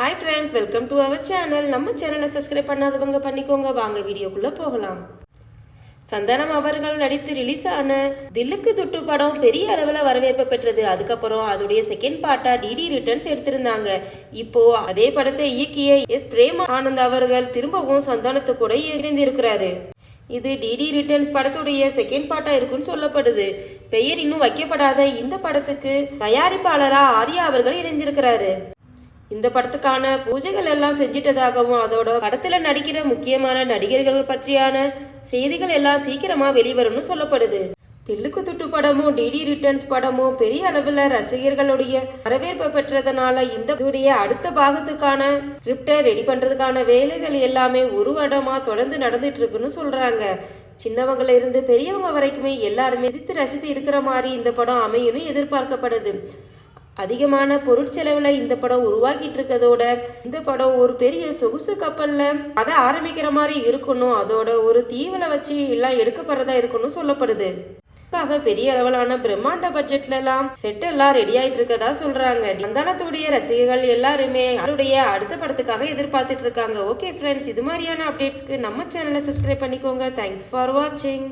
Hi friends welcome to our channel நம்ம சேனலை subscribe பண்ணாதவங்க பண்ணிக்கோங்க. வாங்க வீடியோக்குள்ளே போகலாம். சந்தானம் அவர்கள் நடித்து ரிலீஸ் ஆன தில்லுக்கு துட்டு படம் பெரிய அளவில் வரவேற்பு பெற்றது. அதுக்கப்புறம் அதோடைய செகண்ட் பார்ட்டா டிடி ரிட்டர்ன்ஸ் எடுத்திருந்தாங்க. இப்போ அதே படத்தை இயக்கிய எஸ். பிரேம் ஆனந்த் அவர்கள் திரும்பவும் சந்தானத்து கூட இணைந்திருக்கிறாரு. இது டிடி ரிட்டர்ன்ஸ் படத்துடைய செகண்ட் பார்ட்டா இருக்குன்னு சொல்லப்படுது. பெயர் இன்னும் வைக்கப்படாத இந்த படத்துக்கு தயாரிப்பாளரா ஆர்யா அவர்கள் இணைஞ்சிருக்கிறாரு இந்த படத்துக்கான பூஜைகள் எல்லாம் செஞ்சிட்டதாகவும் அதோட படத்துல நடிக்கிற முக்கியமான நடிகர்கள் பற்றியான செய்திகள் எல்லாம் சீக்கிரமா வெளிவரும்னு சொல்லப்படுது. தில்லுக்கு துட்டு படமும் டிடி ரிட்டர்ன்ஸ் படமும் பெரிய அளவுல ரசிகர்களுடைய வரவேற்பு பெற்றதுனால இந்த அடுத்த பாகத்துக்கான ஸ்கிரிப்டை ரெடி பண்றதுக்கான வேலைகள் எல்லாமே ஒரு வருடமா தொடர்ந்து நடந்துட்டு இருக்குன்னு சொல்றாங்க. சின்னவங்கள இருந்து பெரியவங்க வரைக்குமே எல்லாருமே ரசித்து ரசித்து இருக்கிற மாதிரி இந்த படம் அமையும்னு எதிர்பார்க்கப்படுது. அதிகமான பொருட்செலவுல இந்த படம் உருவாக்கிட்டு இருக்கதோட இந்த படம் ஒரு பெரிய சொகுசு கப்பல்ல அதை ஆரம்பிக்கிற மாதிரி இருக்கணும். அதோட ஒரு தீவுல வச்சு எல்லாம் எடுக்கப்படுறதா இருக்கணும் சொல்லப்படுது. அதுக்காக பெரிய அளவிலான பிரம்மாண்ட பட்ஜெட்ல எல்லாம் செட் எல்லாம் ரெடி ஆயிட்டு இருக்கதா சொல்றாங்க. நந்தனத்துடைய ரசிகர்கள் எல்லாருமே அவருடைய அடுத்த படத்துக்காக எதிர்பார்த்துட்டு இருக்காங்க ஓகே ஃப்ரெண்ட்ஸ் இது மாதிரியான அப்டேட்ஸ்க்கு நம்ம சேனலை சப்ஸ்கிரைப் பண்ணிக்கோங்க. தேங்க்ஸ் ஃபார் வாட்சிங்